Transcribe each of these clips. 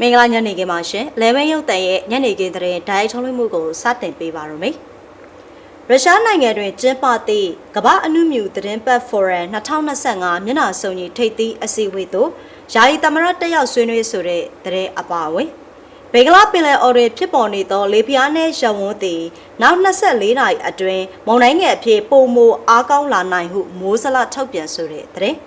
မင်္ဂလာညနေခင်းပါရှင်။လေဝင်းရုပ်တန်ရဲ့ညနေခင်းသတင်းဓာတ်ထုတ်လွှင့်မှုကိုစတင်ပေးပါရမယ်။ရုရှားနိုင်ငံတွင်ကျင်းပသည့်ကမ္ဘာအနုမြူသတင်းပတ်ဖိုရမ်2025မျက်နှာစုံကြီးထိပ်သီးအစည်းအဝေးသို့ယာယီသမရတက်ရောက်ဆွေးနွေးဆိုတဲ့သတင်းအပါအဝင်ဘင်္ဂလားပင်လယ်အော်တွင်ဖြစ်ပေါ်နေသောလေပြားနှင့်ရဝန်းသည်နောက်24နာရီအတွင်းမုန်တိုင်းငယ်အဖြစ်ပုံမိုအားကောင်းလာနိုင်ဟုမိုးစလထုတ်ပြန်ဆိုတဲ့သတင်း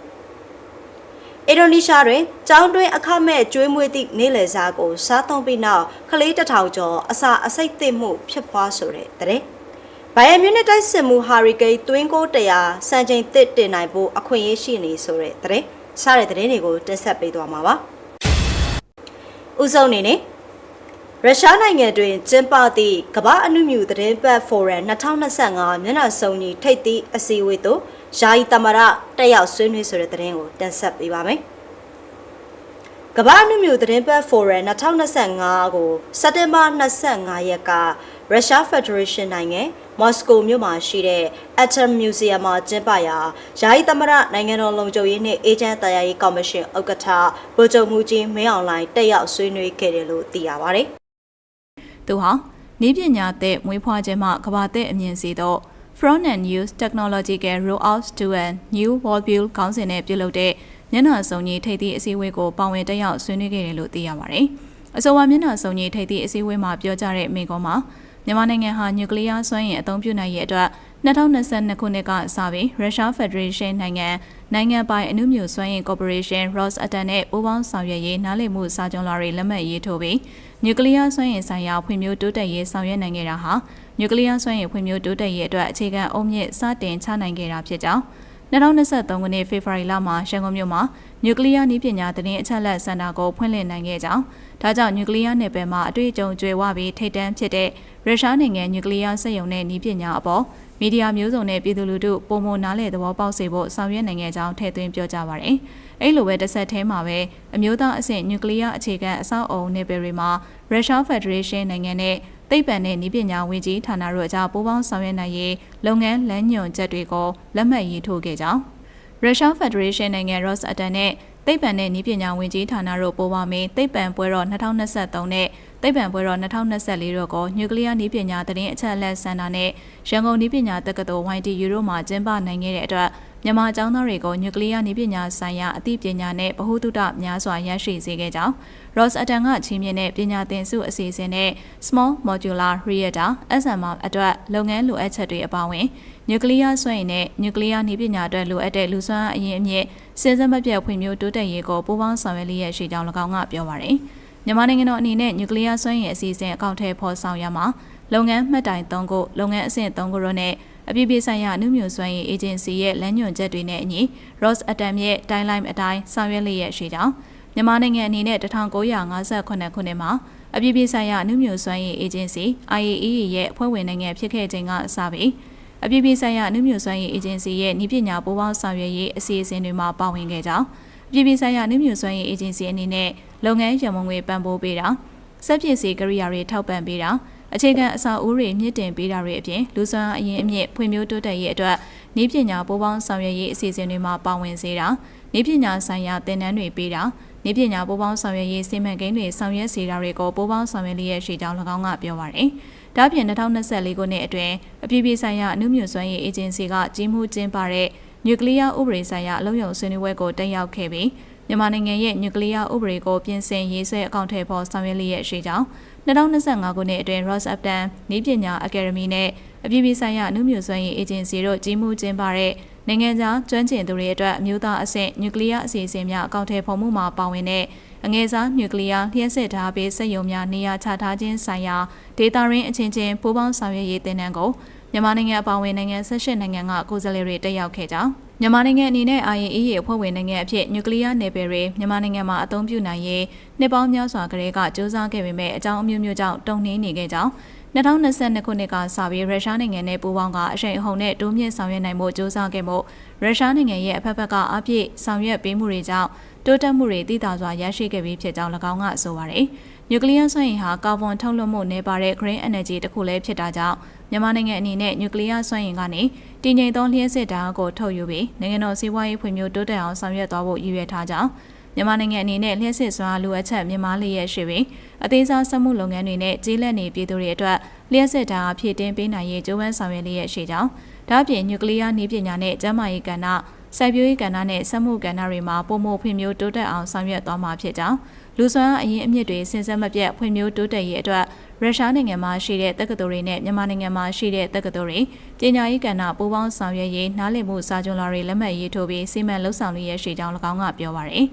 အင်ဒိုနီးရှားတွင်ကျောင်းတွင်အခမဲ့ကျွေးမွေးသည့်နေ့လည်စာကိုစားသုံးပြီးနောက်ကလေးတစ်ထောင်ကျော်အစာအစိတ်သစ်မှုဖြစ်ပွားဆိုတဲ့တဲ့။ဘိုင်ယန်မြူနစ်တိုက်စစ်မှုဟာရီကိန်းသွင်းကို100စံချိန်သစ်တင်နိုင်ဖို့အခွင့်အရေးရှိနေဆိုတဲ့တဲ့။စားတဲ့တဲ့တွေကိုတက်ဆက်ပေးသွားမှာပါ။ဥဆုံးအနေနဲ့ရုရှားနိုင်ငံတွင်ကျင်းပသည့်ကမ္ဘာအနုမြူသတင်းပတ်ဖိုရမ်2025မျက်နှာစုံကြီးထိပ်သီးအစည်းအဝေးသို့ ယာယီသမရတက်ရောက်ဆွေးနွေးဆိုတဲ့သတင်းကိုတင်ဆက်ပေးပါမယ်။ကမ္ဘာအနုမြူသတင်းပတ်ဖိုရမ်2025ကိုစက်တင်ဘာ25ရက်ကရုရှားဖက်ဒရေးရှင်းနိုင်ငံမော်စကိုမြို့မှာရှိတဲ့ Atom Museum မှာကျင်းပရာယာယီသမရနိုင်ငံတော်လုံခြုံရေးနှင့်အေဂျင့်တရားရေးကော်မရှင်ဥက္ကဋ္ဌဗိုလ်ချုပ်မှုကြီးမင်းအောင်လှိုင်တက်ရောက်ဆွေးနွေးခဲ့တယ်လို့သိရပါတယ်။သူဟာနည်းပညာသစ်မွေးဖွားခြင်းမှကဘာသစ်အမြင်စီသော Front and Use Technological Rollout to a New Worldview ခေါင်းစဉ်နဲ့ပြုလုပ်တဲ့မျက်နှာစုံကြီးထိပ်သီးအစည်းအဝေးကိုပါဝင်တက်ရောက်ဆွေးနွေးခဲ့တယ်လို့သိရပါတယ်။အဆိုပါမျက်နှာစုံကြီးထိပ်သီးအစည်းအဝေးမှာပြောကြားတဲ့မိန့်ခွန်းမှာမြန်မာနိုင်ငံဟာနျူကလ িয়ার စွမ်းအင်အသုံးပြုနိုင်ရေးအတွက်2022ခုနှစ်ကစပြီးရုရှားဖက်ဒရေးရှင်းနိုင်ငံ နိုင်ငံပိုင်အနုမြူစွမ်းအင်ကော်ပိုရေးရှင်း Rosatom နဲ့ပူးပေါင်းဆောင်ရွက်ရေးနားလည်မှုစာချုပ်လာတွေလက်မှတ်ရေးထိုးပြီးနျူကလ িয়ার စွမ်းအင်ဆိုင်ရာဖွံ့ဖြိုးတိုးတက်ရေးဆောင်ရွက်နိုင်ခဲ့တာဟာနျူကလ িয়ার စွမ်းအင်ဖွံ့ဖြိုးတိုးတက်ရေးအတွက်အခြေခံအုံမြင့်စတင်ချနိုင်ခဲ့တာဖြစ်ကြောင်း2023ခုနှစ်ဖေဖော်ဝါရီလမှာရန်ကုန်မြို့မှာနျူကလ িয়ার နည်းပညာသတင်းအချက်အလက်စင်တာကိုဖွင့်လှစ်နိုင်ခဲ့ကြောင်းဒါကြောင့်နျူကလ িয়ার နယ်ပယ်မှာအတွေ့အကြုံကျွေဝပြီးထိတ်တန့်ဖြစ်တဲ့ရုရှားနိုင်ငံနျူကလ িয়ার စက်ရုံနဲ့နည်းပညာအပေါ် မီဒီယာမျိုးစုံနဲ့ပြည်သူလူထုပုံမနားလေသဘောပေါက်စေဖို့ဆောင်ရွက်နိုင်ခဲ့ကြောင်းထည့်သွင်းပြောကြားပါရယ်။အဲ့လိုပဲတစ်ဆက်တည်းမှာပဲအမျိုးသားအဆင့်နျူကလ িয়ার အခြေခံအဆောက်အအုံနယ်ပယ်တွေမှာရုရှားဖက်ဒရေးရှင်းနိုင်ငံနဲ့သိပ္ပံနဲ့နည်းပညာဝန်ကြီးဌာနတို့အကြားပူးပေါင်းဆောင်ရွက်နိုင်ရေးလုပ်ငန်းလမ်းညွှန်ချက်တွေကိုလက်မှတ်ရေးထိုးခဲ့ကြောင်းရုရှားဖက်ဒရေးရှင်းနိုင်ငံ Rosatom နဲ့သိပ္ပံနဲ့နည်းပညာဝန်ကြီးဌာနတို့ပိုးပါမင်းသိပ္ပံပွဲတော်2023နဲ့ သိပ္ပံပွဲတော်2024တို့ကိုနျူကလ িয়ার နည်းပညာသတင်းအချက်အလက်စင်တာနဲ့ရန်ကုန်နည်းပညာတက္ကသိုလ် YTU တို့မှကျင်းပနိုင်ခဲ့တဲ့အတွက်မြန်မာကျောင်းသားတွေကိုနျူကလ িয়ার နည်းပညာဆိုင်ရာအသိပညာနဲ့ဗဟုသုတများစွာရရှိစေခဲ့ကြောင်း Rosatom ကချင်းမြင့်တဲ့ပညာသင်စုအစီအစဉ်နဲ့ Small Modular Reactor SMR အတွက်လုပ်ငန်းလိုအပ်ချက်တွေအပါအဝင်နျူကလ িয়ার စွမ်းအင်နဲ့နျူကလ িয়ার နည်းပညာအတွက်လိုအပ်တဲ့လူစွမ်းအရင်းအမြစ်စဉ်ဆက်မပြတ်ဖွံ့ဖြိုးတိုးတက်ရေးကိုပူးပေါင်းဆောင်ရွက်လျက်ရှိကြောင်း၎င်းကပြောပါရယ် မြန်မာနိုင်ငံတော်အနေနဲ့နျူကလ িয়ার စွမ်းအင်အစီအစဉ်အကောင့်ထဲဖော်ဆောင်ရမှာလုပ်ငန်းမှတ်တိုင်၃ခုလုပ်ငန်းအဆင့်၃ခုတို့နဲ့အပြည်ပြည်ဆိုင်ရာအနုမြူစွမ်းရည်အေဂျင်စီရဲ့လမ်းညွှန်ချက်တွေနဲ့အညီ Ross Atom ရဲ့ Timeline အတိုင်းဆောင်ရွက်လျက်ရှိကြောင်းမြန်မာနိုင်ငံအနေနဲ့1958ခုနှစ်မှာအပြည်ပြည်ဆိုင်ရာအနုမြူစွမ်းရည်အေဂျင်စီ IAEA ရဲ့အဖွဲ့ဝင်နိုင်ငံဖြစ်ခဲ့ခြင်းကစပြီးအပြည်ပြည်ဆိုင်ရာအနုမြူစွမ်းရည်အေဂျင်စီရဲ့ဤပညာပူးပေါင်းဆောင်ရွက်ရေးအစီအစဉ်တွေမှာပါဝင်ခဲ့ကြောင်းအ ပြည်ပြည်ဆိုင်ရာအနုမြူစွမ်းရည်အေဂျင်စီအနေနဲ့လုပ်ငန်းရမုံငွေပံ့ပိုးပေးတာစက်ပစ္စည်းကိရိယာတွေထောက်ပံ့ပေးတာအခြေခံအဆောက်အဦတွေမြင့်တင်ပေးတာတွေအပြင်လူစွမ်းအရင်အမြင့်ဖွံ့ဖြိုးတိုးတက်ရေးအတွက်ဤပညာပူးပေါင်းဆောင်ရွက်ရေးအစီအစဉ်တွေမှာပါဝင်စေတာဤပညာဆိုင်ရာသင်တန်းတွေပေးတာဤပညာပူးပေါင်းဆောင်ရွက်ရေးစီမံကိန်းတွေဆောင်ရွက်စေတာတွေကိုပူးပေါင်းဆောင်ရွက်လျက်ရှိကြောင်း၎င်းကပြောပါရယ်။ဒါ့အပြင်2024ခုနှစ်အတွင်းအပြည်ပြည်ဆိုင်ရာအနုမြူစွမ်းရည်အေဂျင်စီကကြီးမှုကျင်းပတဲ့ နျူကလ িয়ার ဥပဒေဆိုင်ရာအလုံးစုံဆွေးနွေးပွဲကိုတက်ရောက်ခဲ့ပြီးမြန်မာနိုင်ငံရဲ့နျူကလ িয়ার ဥပဒေကိုပြင်ဆင်ရေးဆွဲအကောင့်ထဲပေါ်ဆောင်ရွက်လျက်ရှိကြောင်း2025ခုနှစ်အတွင်း Rosatom နည်းပညာအကယ်ဒမီနဲ့အပြည်ပြည်ဆိုင်ရာအနုမြူစွမ်းရည်အေဂျင်စီတို့ကြီးမှုကျင်းပတဲ့နိုင်ငံခြားကျွမ်းကျင်သူတွေအတွက်အမျိုးသားအဆင့်နျူကလ িয়ার အစီအစဉ်များအကောင့်ထဲပေါ်မှုမှာပါဝင်တဲ့အငယ်စားနျူကလ িয়ার လျှက်စစ်ဓာတ်ပေးစက်ရုံများနေရာချထားခြင်းဆိုင်ရာဒေတာရင်းအချင်းချင်းပူးပေါင်းဆောင်ရွက်ရေးတင်နန်းကို မြန်မာနိုင်ငံအပါအဝင်နိုင်ငံ၁၈နိုင်ငံကကိုယ်စားလှယ်တွေတက်ရောက်ခဲ့ကြောင်းမြန်မာနိုင်ငံအနေနဲ့ IAEA ရဲ့အဖွဲ့ဝင်နိုင်ငံအဖြစ်နျူကလ িয়ার နယ်ပယ်တွေမြန်မာနိုင်ငံမှာအသုံးပြုနိုင်ရေးနှစ်ပေါင်းများစွာကတည်းကစူးစမ်းခဲ့ပေမဲ့အကြောင်းအမျိုးမျိုးကြောင့်တုံ့နှိမ်နေခဲ့ကြောင်း2022ခုနှစ်ကစပြီးရုရှားနိုင်ငံနဲ့ပူးပေါင်းကအရှိန်အဟုန်နဲ့တိုးမြင့်ဆောင်ရွက်နိုင်မှုစူးစမ်းခဲ့မှုရုရှားနိုင်ငံရဲ့အဖက်ဖက်ကအပြည့်ဆောင်ရွက်ပေးမှုတွေကြောင့်တိုးတက်မှုတွေသိသာစွာရရှိခဲ့ပြီးဖြစ်ကြောင်း၎င်းကဆိုပါတယ်။နျူကလ িয়ার စွမ်းအင်ဟာကာဗွန်ထုတ်လွှတ်မှုနည်းပါးတဲ့ green energy တစ်ခုလည်းဖြစ်တာကြောင့် မြန်မာနိုင်ငံအနေနဲ့နျူကလ িয়ার စွမ်းအင်ကနေတည်ငြိမ်သောလျှက်စစ်ဓာတ်ကိုထုတ်ယူပြီးနိုင်ငံတော်စီးပွားရေးဖွံ့ဖြိုးတိုးတက်အောင်ဆောင်ရွက်သွားဖို့ရည်ရွယ်ထားကြောင်းမြ မြန်မာနိုင်ငံအနေနဲ့လျှက်စစ်စွာလိုအပ်ချက်မြင့်မားလျက်ရှိပြီးအသေးစားစက်မှုလုပ်ငန်းတွေနဲ့ကျေးလက်နေပြည်သူတွေအတွက်လျှက်စစ်ဓာတ်အားဖြည့်တင်းပေးနိုင်ရေးကြိုးပမ်းဆောင်ရွက်လျက်ရှိကြောင်းဒါ့အပြင်နျူကလ িয়ার နည်းပညာနဲ့ကျန်းမာရေးကဏ္ဍစိုက်ပျိုးရေးကဏ္ဍနဲ့စက်မှုကဏ္ဍတွေမှာပုံမှုဖွံ့ဖြိုးတိုးတက်အောင်ဆောင်ရွက်သွားမှာဖြစ်ကြောင်းလူစွမ်းအရင်အမြင့်တွေစင်စက်မပြတ်ဖွံ့ဖြိုးတိုးတက်ရေးအတွက် ရုရှားနိုင်ငံမှာရှိတဲ့တက္ကသိုလ်တွေနဲ့မြန်မာနိုင်ငံမှာရှိတဲ့တက္ကသိုလ်တွေပညာရေးကဏ္ဍပူးပေါင်းဆောင်ရွက်ရေးနားလည်မှုစာချုပ်လာတွေလက်မှတ်ရေးထိုးပြီးစီမံလှုပ်ဆောင်လျက်ရှိကြောင်း၎င်းကပြောပါရယ်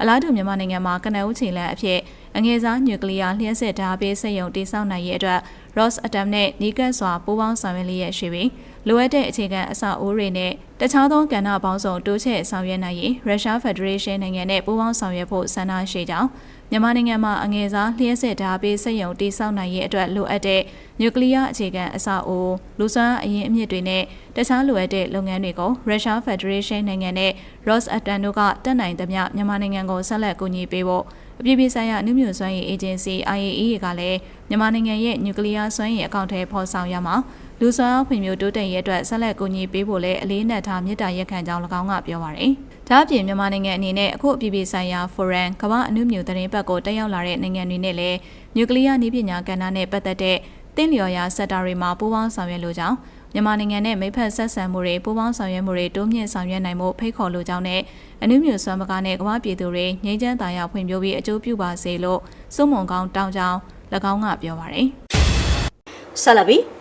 အလားတူမြန်မာနိုင်ငံမှာကနအုပ်ချိန်လန်အဖြစ်အငယ်စားနျူကလ িয়ার လျှက်စစ်ဓာတ်ပေးစက်ရုံတည်ဆောက်နိုင်ရေးအတွက် Ross Atom နဲ့နီးကပ်စွာပူးပေါင်းဆောင်ရွက်လျက်ရှိပြီး လိုအပ်တဲ့အခြေခံအဆောက်အဦတွေနဲ့တခြားသောကဏ္ဍပေါင်းစုံတိုးချဲ့ဆောင်ရွက်နိုင်ရေးရုရှားဖက်ဒရေးရှင်းနိုင်ငံနဲ့ပူးပေါင်းဆောင်ရွက်ဖို့ဆန္ဒရှိကြောင်းမြန်မာနိုင်ငံမှာအငယ်စားလျှက်စစ်ဓာတ်ပေးစက်ရုံတည်ဆောက်နိုင်ရေးအတွက်လိုအပ်တဲ့နျူကလ িয়ার အခြေခံအဆောက်အဦလူစွမ်းအရင်အမြစ်တွေနဲ့တခြားလိုအပ်တဲ့လုပ်ငန်းတွေကိုရုရှားဖက်ဒရေးရှင်းနိုင်ငံနဲ့ Ross Atom တို့ကတက်နိုင်သမျှမြန်မာနိုင်ငံကိုဆက်လက်ကူညီပေးဖို့အပြည်ပြည်ဆိုင်ရာအနုမြူစွမ်းရည်အေဂျင်စီ IAEA ကလည်းမြန်မာနိုင်ငံရဲ့နျူကလ িয়ার စွမ်းရည်အကောင့်ထဲဖော်ဆောင်ရမှာ လူစွမ်းအားဖွံ့ဖြိုးတိုးတက်ရေးအတွက်ဆက်လက်ကူညီပေးဖို့လည်းအလေးနက်ထားမြစ်တာရက်ခံကြောင်း၎င်းကပြောပါရယ်။ဒါ့အပြင်မြန်မာနိုင်ငံအနေနဲ့အခုအပြည်ပြည်ဆိုင်ရာဖိုရမ်ကမ္ဘာအနုမြူသတင်းပတ်ကိုတက်ရောက်လာတဲ့နိုင်ငံတွေနဲ့လည်းနျူကလ িয়ার နည်းပညာကဏ္ဍနဲ့ပတ်သက်တဲ့တင်းလျော်ရာစက်တာတွေမှာပူးပေါင်းဆောင်ရွက်လိုကြောင်းမြန်မာနိုင်ငံနဲ့မိဖက်ဆက်ဆံမှုတွေပူးပေါင်းဆောင်ရွက်မှုတွေတိုးမြင့်ဆောင်ရွက်နိုင်မှုဖိတ်ခေါ်လိုကြောင်းနဲ့အနုမြူစွမ်းပကားနဲ့ကမ္ဘာပြည်သူတွေငြိမ်းချမ်းသာယာဖွံ့ဖြိုးပြီးအကျိုးပြုပါစေလို့စုံမုံကောင်းတောင်းကြောင်း၎င်းကပြောပါရယ်ဆက်လက်ပြီး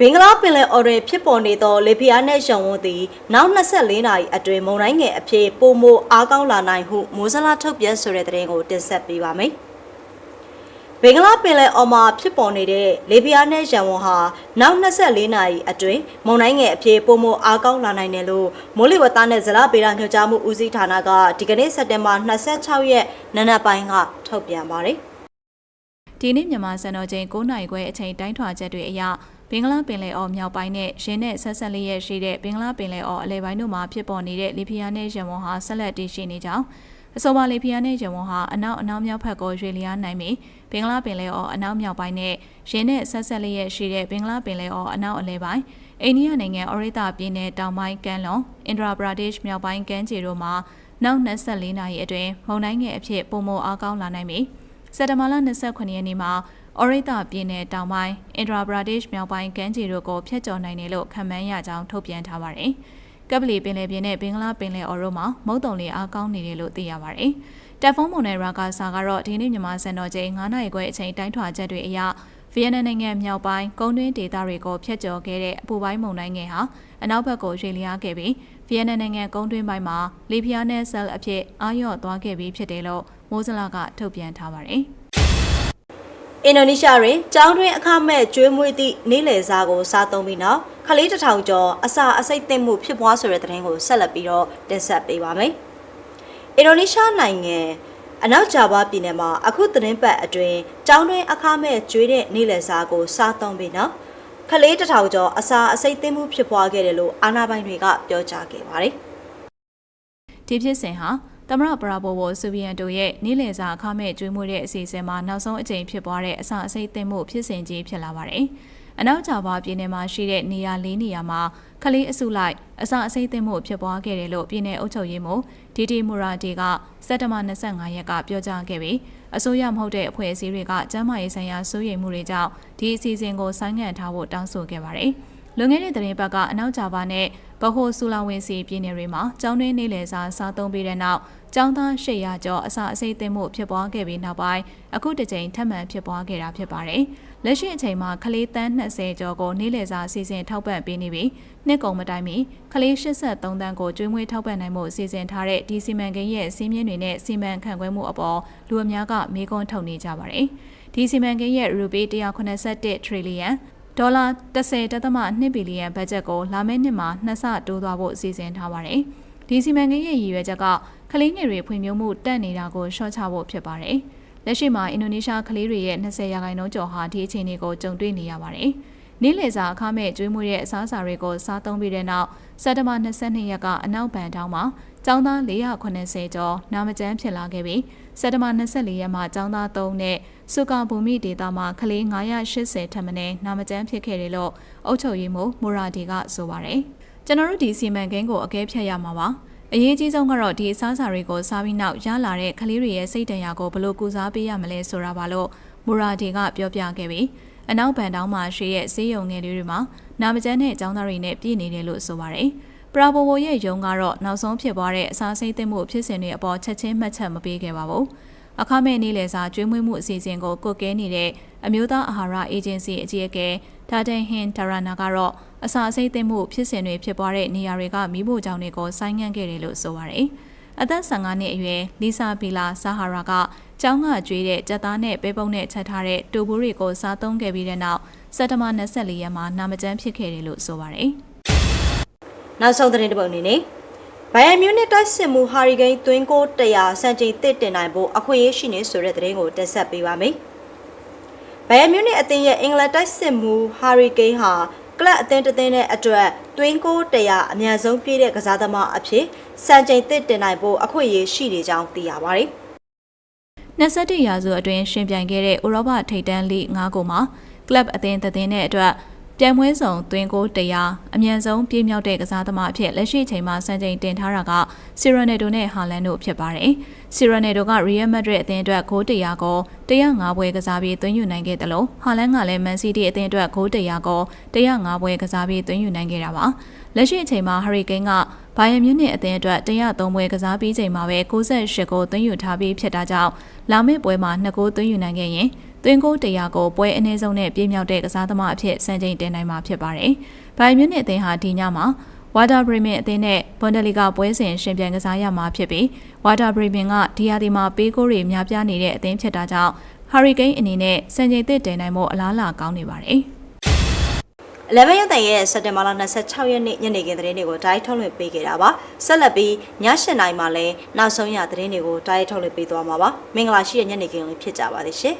ဘင်္ဂလားပင်လယ်အော်တွင်ဖြစ်ပေါ်နေသောလေပြင်းနှင့်ရှုံဝန်းသည်နောက်24နာရီအတွင်းမုန်တိုင်းငယ်အဖြစ်ပုံမအားကောင်းလာနိုင်ဟုမိုးစလာထုတ်ပြန်ဆိုတဲ့သတင်းကိုတင်ဆက်ပေးပါမယ်။ဘင်္ဂလားပင်လယ်အော်မှာဖြစ်ပေါ်နေတဲ့လေပြင်းနှင့်ရှုံဝန်းဟာနောက်24နာရီအတွင်းမုန်တိုင်းငယ်အဖြစ်ပုံမအားကောင်းလာနိုင်တယ်လို့မိုးလေဝသနဲ့ဇလဗေဒညွှန်ကြားမှုဦးစီးဌာနကဒီကနေ့စက်တင်ဘာ26ရက်နနက်ပိုင်းကထုတ်ပြန်ပါတယ်။ဒီနေ့မြန်မာစံတော်ချိန်9နိုင်ခွဲအချိန်တိုင်းထွာချက်တွေအရ ဘင်္ဂလားပင်လယ်အော်မြောက်ပိုင်းနဲ့ရင်းနဲ့ဆက်ဆက်လေးရဲ့ရှိတဲ့ဘင်္ဂလားပင်လယ်အော်အလဲပိုင်းတို့မှာဖြစ်ပေါ်နေတဲ့လီဖီယာနဲ့ရမွန်ဟာဆက်လက်တည်ရှိနေကြောင်းအဆိုပါလီဖီယာနဲ့ရမွန်ဟာအနောက်အနောက်မြောက်ဘက်ကိုရွေလျားနိုင်ပြီးဘင်္ဂလားပင်လယ်အော်အနောက်မြောက်ပိုင်းနဲ့ရင်းနဲ့ဆက်ဆက်လေးရဲ့ရှိတဲ့ဘင်္ဂလားပင်လယ်အော်အနောက်အလဲပိုင်းအိန္ဒိယနိုင်ငံအော်ရိတာပြည်နယ်တောင်ပိုင်းကမ်းလွန်အင်ဒရာပရာဒေ့ရှ်မြောက်ပိုင်းကမ်းခြေတို့မှာနောက်24နာရီအတွင်းမုန်တိုင်းငယ်အဖြစ်ပုံမအားကောင်းလာနိုင်ပြီးစက်တဘာလ29ရက်နေ့မှာ အော်ရိတာပြည်နယ်တောင်ပိုင်းအင်ဒရာဘရာဒေ့ရှ်မြောက်ပိုင်းကမ်းခြေတို့ကိုဖျက်ကျော်နိုင်တယ်လို့ခန့်မှန်းရကြောင်းထုတ်ပြန်ထားပါတယ်။ကပလီပင်လယ်ပြင်နဲ့ဘင်္ဂလားပင်လယ်အော်တို့မှာမုတ်တုံလေးအားကောင်းနေတယ်လို့သိရပါတယ်။တက်ဖုန်းမုန်နယ်ရာဂါဆာကတော့ဒီနေ့မြန်မာစံတော်ချိန်9နာရီခွဲအချိန်တိုင်းထွာချက်တွေအရဗီယက်နမ်နိုင်ငံမြောက်ပိုင်းကုန်းတွင်းဒေသတွေကိုဖျက်ကျော်ခဲ့တဲ့အပူပိုင်းမုန်တိုင်းငယ်ဟာအနောက်ဘက်ကိုရွှေ့လျားခဲ့ပြီးဗီယက်နမ်နိုင်ငံကုန်းတွင်းပိုင်းမှာလီဖီယာနဲ့ဆဲလ်အဖြစ်အာရော့သွားခဲ့ပြီးဖြစ်တယ်လို့မိုးစလာကထုတ်ပြန်ထားပါတယ်။ အင်ဒိုနီးရှားတွင်ကျောင်းတွင်အခမဲ့ကျွေးမွေးသည့်နေ့လည်စာကိုစားသုံးပြီးနောက်ခလေးတစ်ထောင်ကျော်အစာအစိတ်သိမ့်မှုဖြစ်ပွားဆိုတဲ့သတင်းကိုဆက်လက်ပြီးတော့တင်ဆက်ပေးပါမယ်။အင်ဒိုနီးရှားနိုင်ငံအနောက်ဂျာဗာပြည်နယ်မှာအခုသတင်းပတ်အတွင်းကျောင်းတွင်အခမဲ့ကျွေးတဲ့နေ့လည်စာကိုစားသုံးပြီးနောက်ခလေးတစ်ထောင်ကျော်အစာအစိတ်သိမ့်မှုဖြစ်ပွားခဲ့တယ်လို့အာဏာပိုင်တွေကပြောကြားခဲ့ပါတယ်။ဒီဖြစ်စဉ်ဟာ သမရပရာဘိုဝိုဆိုဗီယက်တို့ရဲ့နေ့လည်စာအခမဲ့ကျွေးမွေးတဲ့အစီအစဉ်မှာနောက်ဆုံးအကြိမ်ဖြစ်ပွားတဲ့အစာအစိတ်သိမ်းမှုဖြစ်စဉ်ကြီးဖြစ်လာပါတယ်။အနောက်ဂျာဗာပြည်နယ်မှာရှိတဲ့နေရာ၄နေရာမှာခလေးအစုလိုက်အစာအစိတ်သိမ်းမှုဖြစ်ပွားခဲ့တယ်လို့ပြည်내အုပ်ချုပ်ရေးမှူးဒီတီမူရာတီကစက်တဘာ25ရက်ကပြောကြားခဲ့ပြီးအစိုးရမဟုတ်တဲ့အဖွဲ့အစည်းတွေကကျန်းမာရေးဆိုင်ရာစိုးရိမ်မှုတွေကြောင့်ဒီအစီအစဉ်ကိုဆိုင်းငံ့ထားဖို့တောင်းဆိုခဲ့ပါတယ်။ လွန်ခဲ့တဲ့သတင်းပတ်ကအနောက်ဂျာဗာနဲ့ဘဟိုဆူလာဝင်စီပြည်နယ်တွေမှာကျောင်းတွင်းနေလည်စာစားသုံးပြီးတဲ့နောက်ကျောင်းသား800ကျော်အစာအစိတ်သိမ်းမှုဖြစ်ပွားခဲ့ပြီးနောက်ပိုင်းအခုတစ်ကြိမ်ထပ်မံဖြစ်ပွားခဲ့တာဖြစ်ပါတယ်။လက်ရှိအချိန်မှာခလေးတန်း20ကျော်ကိုနေ့လည်စာအစီအစဉ်ထောက်ပံ့ပေးနေပြီးနှစ်ကုန်မတိုင်မီခလေး83တန်းကိုကျွေးမွေးထောက်ပံ့နိုင်မှုအစီအစဉ်ထားတဲ့ဒီစီမံကိန်းရဲ့စီးမြင့်တွေနဲ့စီမံခန့်ခွဲမှုအပေါ်လူအများကမေးခွန်းထုတ်နေကြပါတယ်။ဒီစီမံကိန်းရဲ့ရူပီ181 trillion ဒေါ်လာ10.2ဘီလီယံဘတ်ဂျက်ကိုလာမယ့်နှစ်မှာနှစ်ဆတိုးသွားဖို့အစီအစဉ်ထားပါတယ်။ဒီစီမံကိန်းရဲ့ရည်ရွယ်ချက်ကကလေးငယ်တွေဖွံ့ဖြိုးမှုတက်နေတာကိုရှော့ချဖို့ဖြစ်ပါတယ်။လက်ရှိမှာအင်ဒိုနီးရှားကလေးတွေရဲ့20ရာခိုင်နှုန်းကျော်ဟာဒီအခြေအနေကိုကြုံတွေ့နေရပါတယ်။နေ့လည်စာအခမဲ့ကျွေးမွေးတဲ့အစားအစာတွေကိုစားသုံးပြီးတဲ့နောက်စက်တဘာ22ရက်ကအနောက်ဘန်တောင်းမှာ ကျောင်းသား480ကျော်နာမကျန်းဖြစ်လာခဲ့ပြီးစက်တဘာ24ရက်မှာကျောင်းသား3နဲ့စုကာဘူမိဒေတာမှာကလေး980ထပ်မံနာမကျန်းဖြစ်ခဲ့တယ်လို့အုပ်ချုပ်ရေးမှူးမူရာဒီကဆိုပါတယ်။ကျွန်တော်တို့ဒီစီမံကိန်းကိုအကဲဖြတ်ရမှာပါ။အရေးကြီးဆုံးကတော့ဒီအစားအစာတွေကိုစားပြီးနောက်ရလာတဲ့ကလေးတွေရဲ့စိတ်တရားကိုဘယ်လိုကုစားပေးရမလဲဆိုတာပါလို့မူရာဒီကပြောပြခဲ့ပြီးအနောက်ဘန်တောင်းမှာရှိတဲ့ဈေးရုံငယ်လေးတွေမှာနာမကျန်းတဲ့အကြောင်းသားတွေနဲ့ပြည်နေတယ်လို့ဆိုပါတယ်။ ပရာဘိုဘိုရဲ့ယုံကတော့နောက်ဆုံးဖြစ်သွားတဲ့အစာစိတ်သိမ်းမှုဖြစ်စဉ်တွေအပေါ်ချက်ချင်းမှတ်ချက်မပေးခဲ့ပါဘူး။အခမဲ့နေ့လည်စာကျွေးမွေးမှုအစီအစဉ်ကိုကုတ်ကဲနေတဲ့အမျိုးသားအာဟာရအေဂျင်စီအကြီးအကဲဒါတန်ဟင်ဒါရနာကတော့အစာစိတ်သိမ်းမှုဖြစ်စဉ်တွေဖြစ်ပွားတဲ့နေရာတွေကမိဖို့ကြောင့်တွေကိုဆိုင်းငံ့ခဲ့တယ်လို့ဆိုပါတယ်။အသက်15နှစ်အရွယ်လီဆာဘီလာဆာဟာရာကကျောင်းကကျွေးတဲ့ကြက်သားနဲ့ပဲပုံနဲ့ချက်ထားတဲ့တူဘူးတွေကိုစားသုံးခဲ့ပြီးတဲ့နောက်စက်တဘာ24ရက်မှာနာမကျန်းဖြစ်ခဲ့တယ်လို့ဆိုပါတယ်။ နောက်ဆုံးသတင်းတစ်ပုဒ်အနေနဲ့ဘိုင်ယန်မြူနစ်တိုက်စစ်မှုဟာရီကိန်းသွင်းကို100စံချိန်တစ်တင်နိုင်ဖို့အခွင့်အရေးရှိနေဆိုတဲ့သတင်းကိုတက်ဆက်ပေးပါမယ်။ဘိုင်ယန်မြူနစ်အသင်းရဲ့အင်္ဂလန်တိုက်စစ်မှုဟာရီကိန်းဟာကလပ်အသင်းတစ်သင်းနဲ့အတွက်သွင်းကို100အများဆုံးပြည့်တဲ့ကစားသမားအဖြစ်စံချိန်တစ်တင်နိုင်ဖို့အခွင့်အရေးရှိနေကြောင်းသိရပါတယ်။21ရာစုအတွင်းရှင်ပြိုင်ခဲ့တဲ့ဥရောပထိပ်တန်းလိ9ကိုမှာကလပ်အသင်းသင်းနဲ့အတွက် ပြိုင်ပွဲဆောင်သွင်းကို100အမြန်ဆုံးပြေးမြောက်တဲ့ကစားသမားအဖြစ်လက်ရှိချိန်မှာစံချိန်တင်ထားတာကဆီရနယ်ဒိုနဲ့ဟာလန်တို့ဖြစ်ပါတယ်။ဆီရနယ်ဒိုကရီယယ်မက်ဒရစ်အသင်းအတွက်ဂိုး100ကို105ပွဲကစားပြီးသွင်းယူနိုင်ခဲ့တယ်လို့ဟာလန်ကလည်းမန်စီးတီးအသင်းအတွက်ဂိုး100ကို105ပွဲကစားပြီးသွင်းယူနိုင်ခဲ့တာပါ။လက်ရှိအချိန်မှာဟရီကိန်းကဘိုင်ယန်မြူးနစ်အသင်းအတွက်103ပွဲကစားပြီးချိန်မှာပဲ68ကိုသွင်းယူထားပြီးဖြစ်တာကြောင့်လာမယ့်ပွဲမှာ2ဂိုးသွင်းယူနိုင်ခဲ့ရင် သွင်းကို100ကိုပွဲအနည်းဆုံးနဲ့ပြေးမြောက်တဲ့ကစားသမားအဖြစ်စံချိန်တင်နိုင်မှာဖြစ်ပါတယ်။ဘိုင်ယန်မြူးနစ်အသင်းဟာဒီညမှာဝါတာဘရီမင်အသင်းနဲ့ဘွန်ဒလီဂါပွဲစဉ်ရှင်ပြိုင်ကစားရမှာဖြစ်ပြီးဝါတာဘရီမင်ကဒီယာဒီမှာပေးကိုတွေများပြားနေတဲ့အသင်းဖြစ်တာကြောင့်ဟာရီကိန်းအနေနဲ့စံချိန်သစ်တင်နိုင်ဖို့အလားအလာကောင်းနေပါတယ်။11ရက်တိုင်ရဲ့စက်တင်ဘာလ26ရက်နေ့ညနေခင်းသတင်းတွေကိုတိုင်းထုတ်လွှင့်ပေးခဲ့တာပါဆက်လက်ပြီးည7:00နာရီမှာလည်းနောက်ဆုံးရသတင်းတွေကိုတိုင်းထုတ်လွှင့်ပေးသွားမှာပါမင်္ဂလာရှိတဲ့ညနေခင်းလေးဖြစ်ကြပါလိမ့်ရှင်